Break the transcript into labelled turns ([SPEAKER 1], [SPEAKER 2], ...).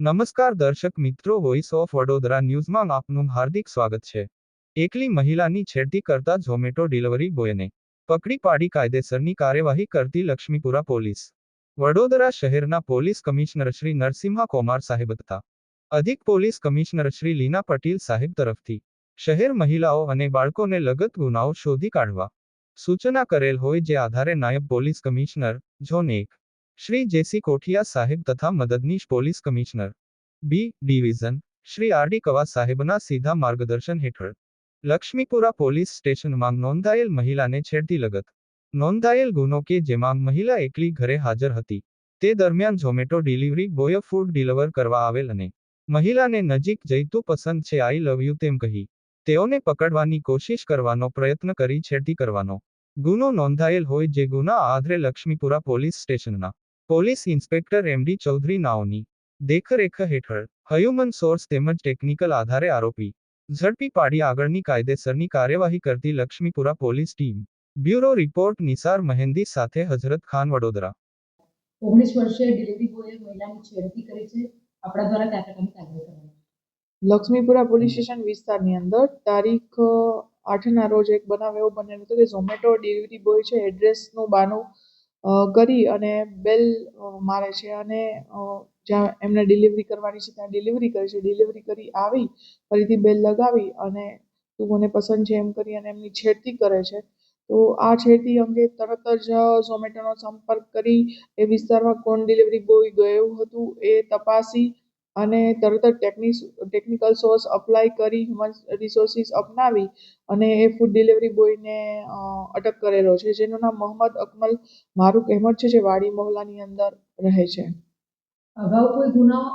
[SPEAKER 1] નમસ્કાર દર્શક મિત્રો વોઇસ ઓફ વડોદરા ન્યૂઝમાં આપનું હાર્દિક સ્વાગત છે. એકલી મહિલાની છેડતી કરતા ઝોમેટો ડિલિવરી બોયને પકડી પાડી કાયદેસરની કાર્યવાહી કરતી લક્ષ્મીપુરા પોલીસ. વડોદરા શહેરના પોલીસ કમિશનર શ્રી નરસિંહા કોમાર સાહેબ તથા અધિક પોલીસ કમિશનર શ્રી લીના પટેલ સાહેબ તરફથી શહેર મહિલાઓ અને બાળકોને લગત ગુનાઓ શોધી કાઢવા સૂચના કરેલ હોય જે આધારે નાયબ પોલીસ કમિશનર ઝોન એક શ્રી જેસી કોઠિયા સાહેબ તથા મદદનીશ police commissioner. B. Division, Shri R. D. Kava સાહેબના સીધા માર્ગદર્શન હેઠળ. લક્ષ્મીપુરા પોલીસ સ્ટેશનમાં નોંધાયેલ મહિલાને છેડતી લગત. નોંધાયેલ ગુનો કે જેમાં મહિલા એકલી ઘરે હાજર હતી. તે દરમિયાન Zomato delivery boy food deliver કરવા આવેલ અને મહિલાને નજીક જઈતું પસંદ છે, આઈ લવ યુ તેમ કહી. તેઓને પકડવાની કોશિશ કરવાનો પ્રયત્ન કરી છેડતી કરવાનો. ગુનો નોંધાયેલ હોય જે ગુના આધરે લક્ષ્મીપુરા પોલીસ સ્ટેશનના પોલીસ ઇન્સ્પેક્ટર એમડી ચૌધરી નાઓની દેખરેખ હેઠળ હ્યુમન સોર્સ તેમજ ટેકનિકલ આધારે આરોપી ઝડપી પાડી આગળની કાયદેસરની કાર્યવાહી કરતી Laxmipura police team bureau report Nisar Mehndi સાથે હજરત ખાન વડોદરા.
[SPEAKER 2] ઓગણીસ વર્ષે ડિલિવરી બોયે મહિલાની છેડતી કરી છે. આપણા દ્વારા કયા પ્રકારની કાર્યવાહી
[SPEAKER 3] લક્ષ્મીપુરા પોલીસ સ્ટેશન વિસ્તારની અંદર તારીખ આઠના રોજ એક બનાવ એવો બનેલો હતો કે ઝોમેટો ડિલિવરી બોય છે એડ્રેસનું બાનું કરી અને બેલ મારે છે અને જ્યાં એમને ડિલિવરી કરવાની છે ત્યાં ડિલિવરી કરે છે. ડિલિવરી કરી આવી, ફરીથી બેલ લગાવી અને તું મને પસંદ છે એમ કરી અને એમની છેડતી કરે છે. તો આ છેડતી અંગે તરત જ ઝોમેટોનો સંપર્ક કરી એ વિસ્તારમાં કોણ ડિલિવરી બોય ગયું હતું એ તપાસી અને તરત જ ટેકનિક ટેકનિકલ સોર્સ અપ્લાય કરી હ્યુમન રિસોર્સિસ અપનાવી અને એ ફૂડ ડિલિવરી બોયને અટક કરેલો છે, જેનું નામ મોહમ્મદ અકમલ મારું અહેમદ છે, જે વાડી મહોલ્લાની અંદર રહે છે.
[SPEAKER 2] અગાઉ કોઈ ગુનાઓ